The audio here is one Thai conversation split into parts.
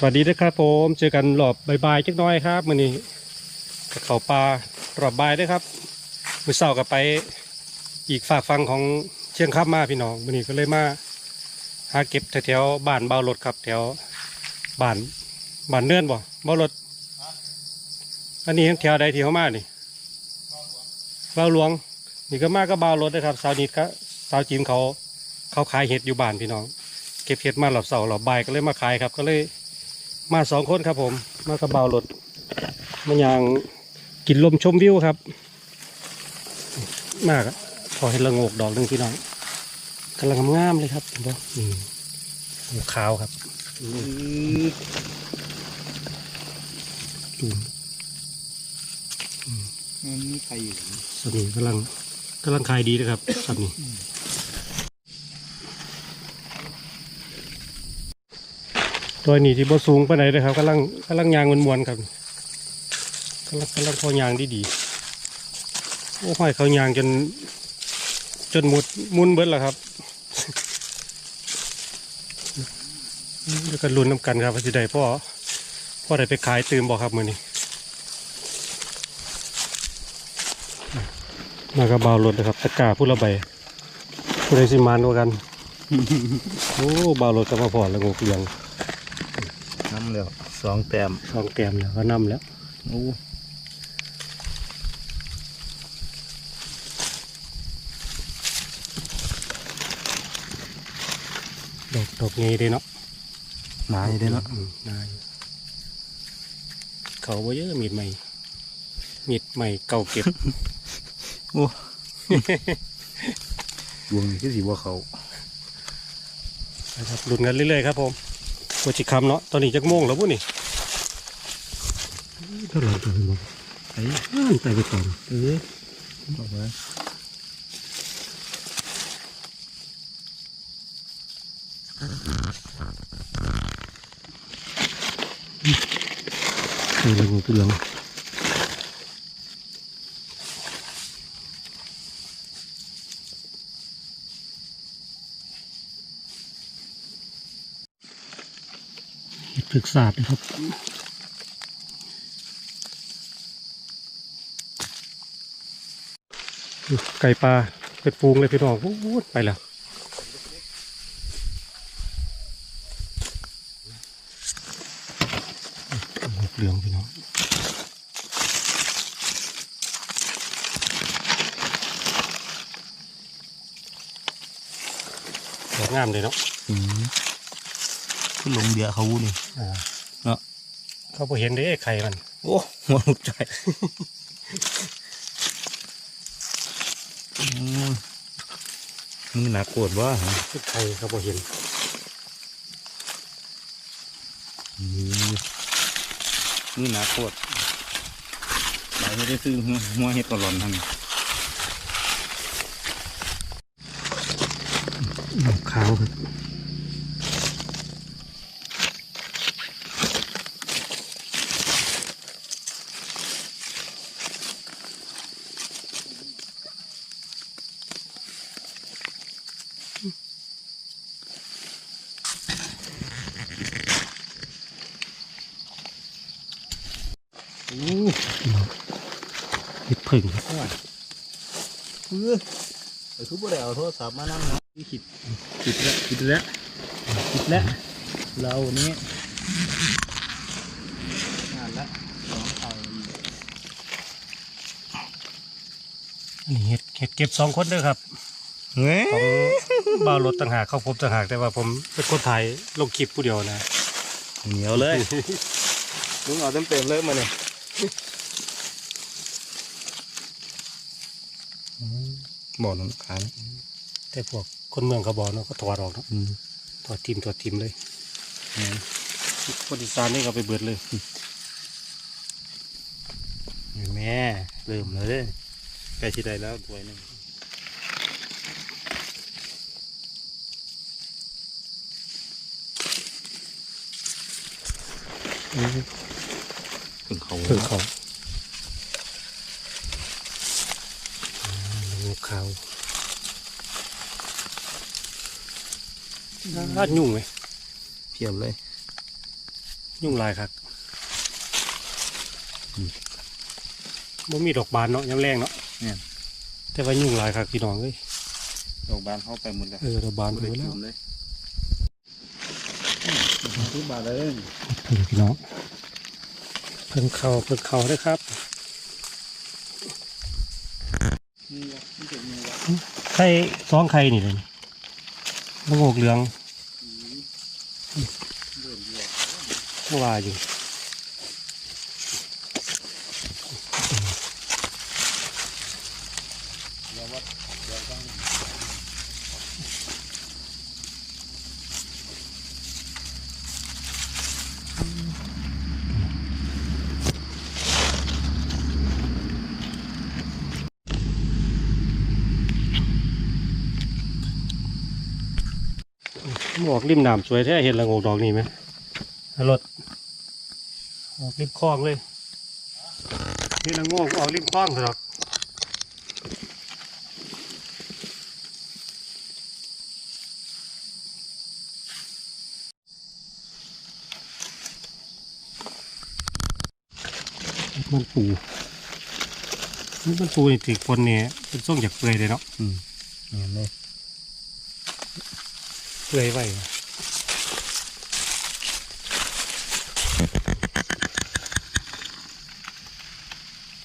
สวัสดีนะครับผมเจอกันรอบบ่ายๆจักน้อยครับมื้อนี้กับเขาปลารอบบ่ายด้วยครับมือเช้าก็ไปอีกฝากฟังของเชียงคำมาพี่น้องมื้อนี้ก็เลยมาหาเก็บแถวๆบ้านเบารถครับแถวบ้านบ้านเนื่อนบ่เบารถอันนี้แถวใดที่เขามานี่เบาหลวงนี่ก็มากก็เบารถนะครับสาวนิดก็สาวจีนเขาเขาขายเห็ดอยู่บ้านพี่น้อง เก็บเห็ดมาหลับเสาหลับบายก็เลยมาขายครับก็เลย มาสองคนครับผม มากระเบารถมาอย่างกินลมชมวิวครับ มากอะพอเห็นละโงกดอกหนึ่งพี่น้องกำลังงามเลยครับเห็นปะอืมโอ้ขาวครับอืมมันมีใครอยู่สวัสดีกำลังกำลังขายดีนะครับครับนี่ ตัวนี้ที่บ่สูงไปไหนใดเลยครับกำลังกำลังยางมวนๆครับกำลังกำลังพอยางดีดีๆโอ้ห้อยเขายางจน จนหมดมุนเบิดแล้วครับแล้วก็ลุ้นน้ำกันครับว่าจะได้พ่อพ่อได้ไปขายตื่มบอกครับมือนี้มากระเบารถนะครับตะกาผู้ละใบผู้ใดสิมานว่ากัน โอ้เบารถก็มาพอแล้วงกเลียง น้ำแล้วสองแต้มสองแก้มแล้วก็นำแล้วโอ้ดอกดอกงี้เด้เนาะหนาอยู่เด้เนาะอืมนายเขาบ่เยอะมีดใหม่มีดใหม่เก่าเก็บโอ้ดวงนี่คือสีบัวเขานะครับลุ้นกันเรื่อยๆครับผมตั วจิคำเนาะตอนนี้จักโมงแล้วปุ๊นี่เท่าไหร่ตัวนี้บอกไอ้ห้านไปไปก่อนเออบอกว่าเออแล้วงกเลีย งเห็ดฝึกศาสตร์นะครับ ไก่ปลาเป็ดฟูงเลยพี่น้องวูดไปแล้วเหลืองพี่น้องสวยงามเลยเนาะ อืมคือลงเดียเขานี่อ่าเนาะเขาพอเห็นเด้ไข่มัน โอ้หัวลูกใจอืมมึงหนักโกรธวะฮะไข่เขาพอเห็นอืมมึงหนักโกรธไหนไม่ได้ซื้อหัวหัวเห็ดตลอนทั้งดอกขาวครับึงเออไอ้ทุบบ่ได้เอาโทรศัพท์มานั่งนะคิดคิดแล้วคิดแล้วคิดแล้วเรานี้งานละสองเท่าอันนี้เห็ดเห็ดเก็บสองคนด้อครับเฮ้ยของบ่ารถต่างหากเข้าผมต่างหากแต่ว่าผมเป็นคนถ่ายลงคลิปผู้เดียวนะเหนียวเลยลุงเอาเต็มเต็มเลยมาเนี่ย บอกน้องขายแต่พวกคนเมืองเขาบอกเนาะก็ถอดออกเนาะอืมถอดทิมถอดทิมเลยอืมคนอีสานนี่ก็ไปเบิดเลยแม่เริ่มเลยเด้อใกล้ชิดได้แล้วถ้วยหนึงถึงเขาเพิ่งเขาอ่า งูขาวลาดยุ่งไหมเพียบเลย ยุ่งหลายครับบ่มีดอกบานเนาะยามแรงเนาะเนี่ยแต่ว่ายุ่งหลายครับพี่น้องเอ้ยดอกบานเข้าไปหมดแล้วเออดอกบานไปแล้วเลยทุบบาทเลยนี่พี่น้องเพิ่งเข้าเพิ่งเข้าเด้อครับ นี่วะนี่เจ็บมือวะ ไข่สองไข่นี่เลยมะงกเหลืองเริ่มเยอะเมื่อวาอยู่ แล้ววัดเดี๋ยวต้อง ออกริมน้ำสวยแท้เห็นละงกดอกนี่ไหมรถออกริมคลองเลยเห็นละงกออกริมคลองเถอะดอกมันปูมันปูนี่ถือคนเนี่ยเป็นส่งจากเปลือยเลยเนาะเนี่ยเลย เปลือยไว้ว่ะ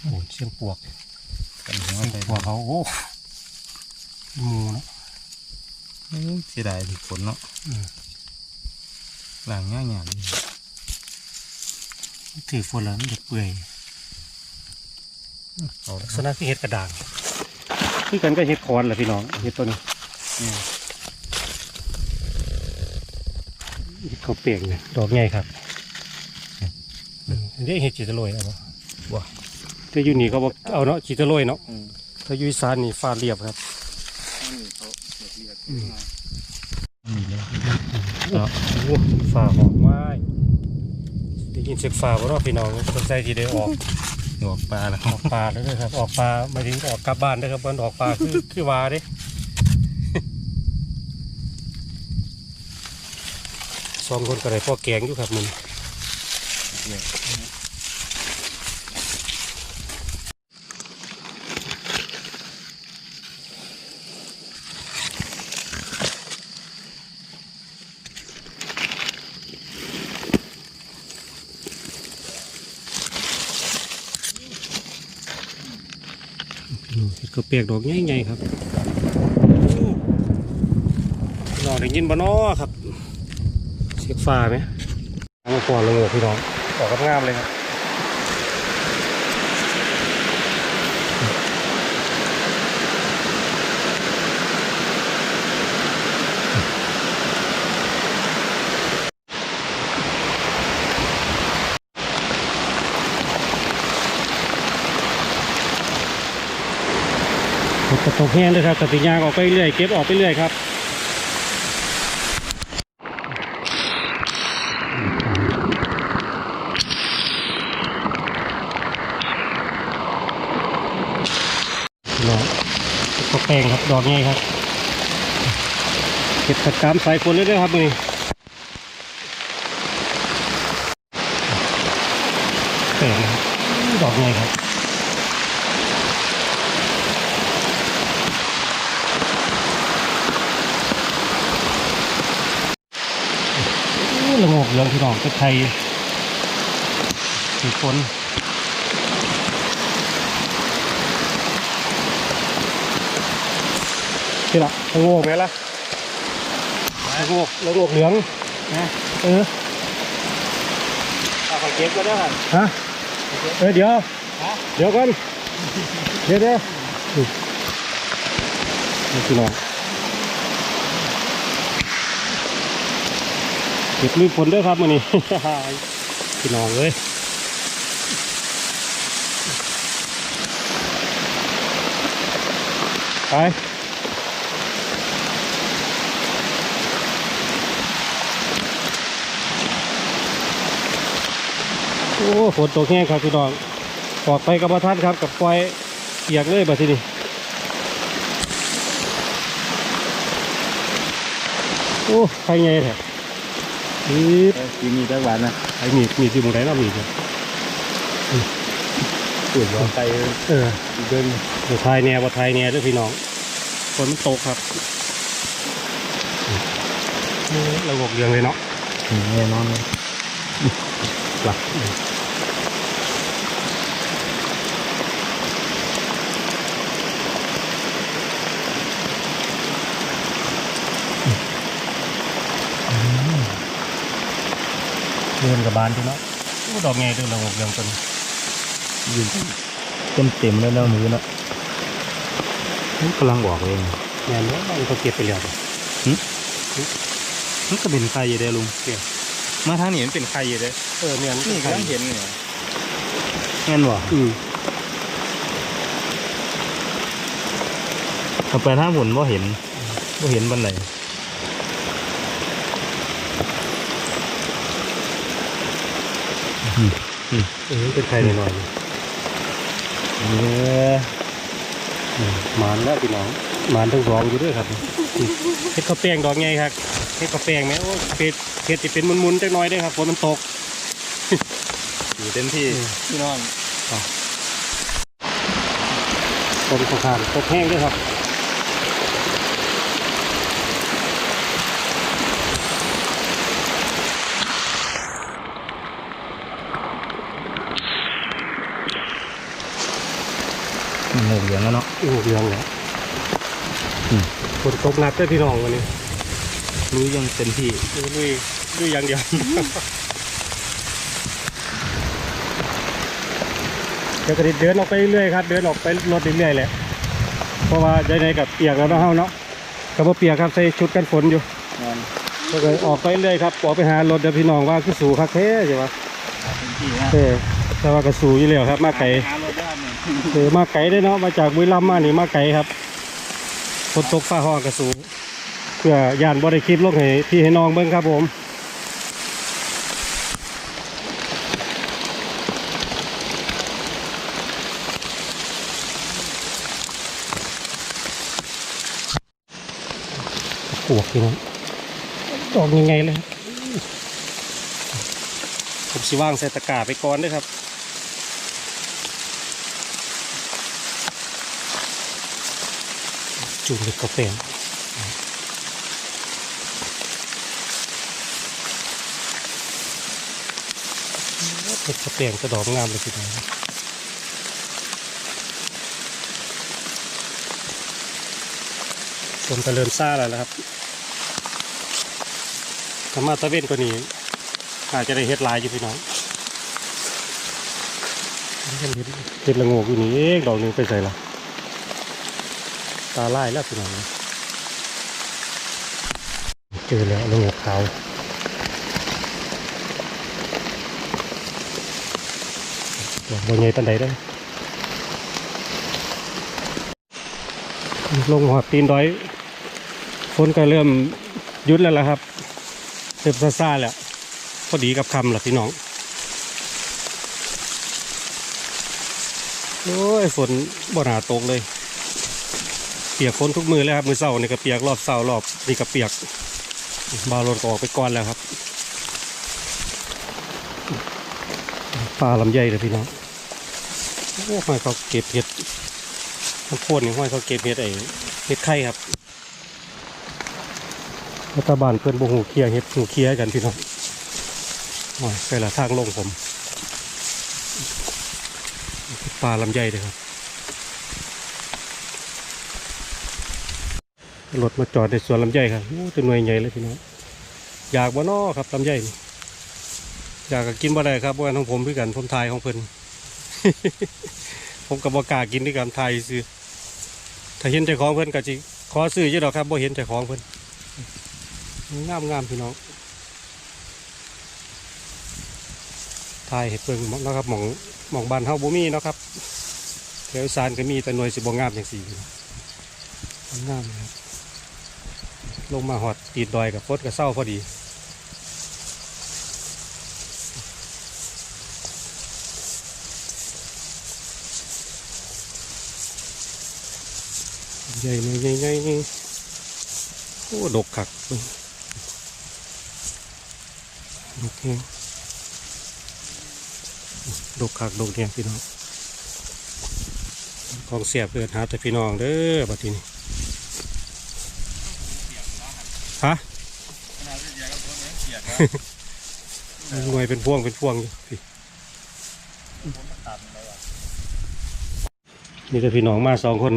โอ้ยเสียงปวกกันหัวเสียงไปปวกเขาโอ้หมูเนาะเสียดายที่ฝนเนาะอืมหลังง่ายงานถือฝนแล้วมันจะเปื่อยเอาลักษณะคือเห็ดกระด่างคือกันก็เห็ดคอนแหละพี่น้องเห็ดตัวนี้ เนี่ยเห็ดเขาวเปียกเนี่ยดอกใหญ่ครับอืมอันนี้เห็ดจีตะโรยเอาปะว้าแต่อยู่นี่เขาบอกเอาเนาะจีตะโรยเนาะอืมถ้าอยู่อีสานนี่ฟาดเรียบครับนี่เขาเรียกเรียกอืมนี่เลยโอ้โหฝ่าหอมไม้ได้ยินเสียงฝ่าบ่เนาะพี่น้องสงสัยที่ได้ออกดอกปลาแล้วออกปลาแล้วด้วยครับ ออกปลาหมายถึงออกกลับบ้านด้วยครับวันออกปลาคือคือวาเด้ สองคนก็ได้พ่อแกงอยู่ครับมันเนี่ยก็เปียกดอกใหญ่ๆครับพี่น้องได้ยินบ่น้อครับ ฟ้าไหมเอามาก่อนเลยโง่พี่น้องออกกับงามเลยครับฝนก็ตกแห้งเลยครับตัดสินยางออกไปเรื่อยเก็บออกไปเรื่อยครับดอกก็แป้งครับดอกนี้ครับเก็บตะกามสายฝนเลยด้วยครับมือแป้งครับดอกนี้ครับโอ้ละโงกเหลืองพี่น้องเป็นไทยสีฝน นี่ละละโงกไหมล่ะละโงกละโงกเหลืองนะเออเอาไปเก็บก็ได้ครับฮะเออเดี๋ยวฮะเดี๋ยวก่อนเดี๋ยวเดี๋ยวนี่นี่พี่น้องเก็บลืมฝนด้วยครับมันนี่พี่น้องเลยไป โอ้ฝนตกแห้งครับพี่น้องปลอดไปกับพระท่านครับกับควายเปียกเลยแบบนี้โอ้ใครไงแท้นี่กินมีจักหวานนะไอ้มีดมีดอยู่ตรงไหนเนาะมีดเนี่ยปวดหัวไตเออเดินบ่ทายแนวบ่ทายแนวเด้วยพี่น้องฝนมันตกครับนี่เราบอกเรื่องเลยเนาะแน่นอนเลยหลัก เดินกับบานพี่เนาะโอ้ดอกไงเดินเราบอกเรื่องต้นยืนเต็มเต็มๆแล้วแล้วมือเนาะกำลังบอกเองงานเนี้ยมันก็เก็บไปแล้วมันก็เป็นไข่อยู่เด้ลุงเกี่ยวมาทางนี้มันเป็นไข่อยู่เด้เออเนี่ยนี่กำลังเห็นเนี่ยงั้นบ่อืมถ้าไปทางผลว่าเห็นว่าเห็นบันไหน ออเป็นใครหน่อยเออๆอืมานแล้วพี่น้องมานทั้งสองอยู่ด้วยครับเฮ็ดข้าวแป้งดอกไงครับเฮ็ดข้าวแป้งไหมโอ้เป็ดเฮ็ดจะเป็นมุนๆจักน่อยเด้ครับฝนมันตกอยู่เต็มที่พี่น้องฝนตกหานตกแห้งด้วยครับ หมูเหลืองแล้วเนาะโอ้เรื่องแล้วอืมฝนตกหนักด้วยพี่น้องวันนี้รู้ยังเต็มที่ลุยลุยลุยอย่างเดียวเดี๋ยวก็เดินออกไปเรื่อยๆครับ เดินออกไปรถเรื่อยๆแหละเพราะว่าใจในกับเปียกแล้วเนาะเฮาเนาะกับบ่เปียกครับใส่ชุดกันฝนอยู่งานก็เลยออกไปเรื่อยครับออกไปหารถเดี๋ยวพี่น้องว่าคือสูคักแท้ใช่ปะเต็มที่นะเออแต่ว่าก็สูอยู่แล้วครับ มาไกล หารถได้เนี่ยเอมาไกลได้เนาะมาจากบุรีรัมย์มานี่มาไกลครับฝนตกฟ้าห้องกระสูเพื่อย่านบ่ได้คลิปลงให้พี่ให้น้องเบิ่งครับผมปวกพี่น้องดอกยังไงเลยผมสิว่างใส่ตะกร้าไปก่อนด้วยครับ จุ่มเด็กกาแฟเด็กกาแฟกระดอกงามเลยทีเดียวฝนก็เริ่มซ่าแล้วนะครับถ้ามาตะเวนกว่านี้อาจจะได้เฮ็ดหลายอยู่พี่น้องเฮ็ดเฮ็ดละโงกอยู่นี่เองดอกหนึงไปใส่ละ ตาไล่แล้วพี่น้องเจอแล้วลงหัวขาวบนใหญ่ปันใดได้ลงหัวตีนดอยฝนก็เริ่มยุดแล้วล่ะครับเริ่มซาซาแล้วพอดีกับคำล่ะพี่น้องโอ้ยฝนบ่หนาตกเลย ปียกฝนทุกมือเลยครับมือเสานี่ก็เปียกรอบเสารอบนี่ก็เปียกบาวรถก็ออกไปก่อนแล้วครับปลาลำไยเลยพี่น้องโอ้ห้อยเขาเก็บเห็ดมันโค่นนี่ห้อยเขาเก็บเห็ดไอ้เห็ดไข่ครับรัฐบาลเพื่อนบหูเคียเห็ดหูเคียกันพี่น้องโอ้ยไปละทางลงผมปลาลำไยเลยครับ รถมาจอดในสวนลำไยครับโอ้ตัวหน่วยใหญ่เลยพี่น้องอยากบ่นอครับลำไยอยากกินบ่ได้ครับว่าของผมคือกันผมทายของเพิ่นผมกับบ่กากินด้วยกันทายซื้อถ้าเห็นเจ้าของเพิ่นก็จิขอซื้ออยู่ดอกครับบ่เห็นเจ้าของเพิ่นงามงามๆพี่น้องทายเห็ดเพิ่งนะครับหมองหมองบ้านเฮาบ่มีนะครับแถวอีสานก็มีแต่หน่วยสิบ่งามจังซี่งามนะครับ ลงมาหอดตีดดอยกับฟดกับเศร้าพอดีใหญ่เลยใหญ่ใหญ่โอ้ดกขักโอเคดกคักดกเนี่ยพี่น้องของเสียบเกิดหาแต่พี่น้องเด้อบัดทีนี้ฮะ หน่วยเป็นพวงเป็นพวงอยู่พี่นี่แต่พี่น้องมาสองคน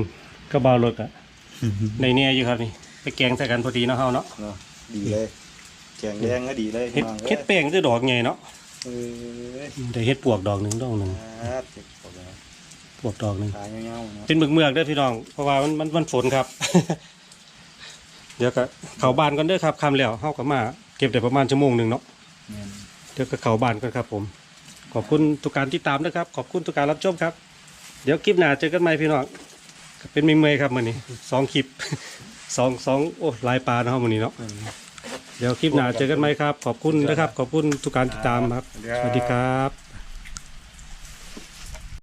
ก็บ่าวรถอะในเนี่ยอยู่ครับนี่ไปแกงใส่กันพอดีเนาะเฮาเนาะเนาะดีเลยแกงแดงก็ดีเลยเฮ็ดน้องอ้ยเฮ็ดแป้งด้วยดอกไงเนาะเอ้ยได้เฮ็ดปวกดอกหนึ่งดอกหนึ่งครับเจ็บปวดเลยปวกดอกหนึ่งขายเงี้ยวๆเนาะเป็นเมือกเมือกๆเด้อพี่น้อง เพราะว่ามันมันมันฝนครับ เดี๋ยวก็เข้าบ้านก่อนเด้อครับคำแล้วเฮาก็มา เก็บได้ประมาณชั่วโมงหนึ่งเนาะแม่นเดี๋ยวก็เข้าบ้านก่อนครับ ผม ขอบคุณทุกการติดตามนะครับ ขอบคุณทุกการรับชมครับ เดี๋ยวคลิปหน้าเจอกันใหม่พี่น้องเป็นมีเมย์ครับมื้อนี้สองคลิปสองสองโอ้หลายปลาเนาะมื้อนี้เนาะเดี๋ยวคลิปหน้าเจอกันใหม่ครับ ขอบคุณนะครับ ขอบคุณทุกการติดตามครับ สวัสดีครับ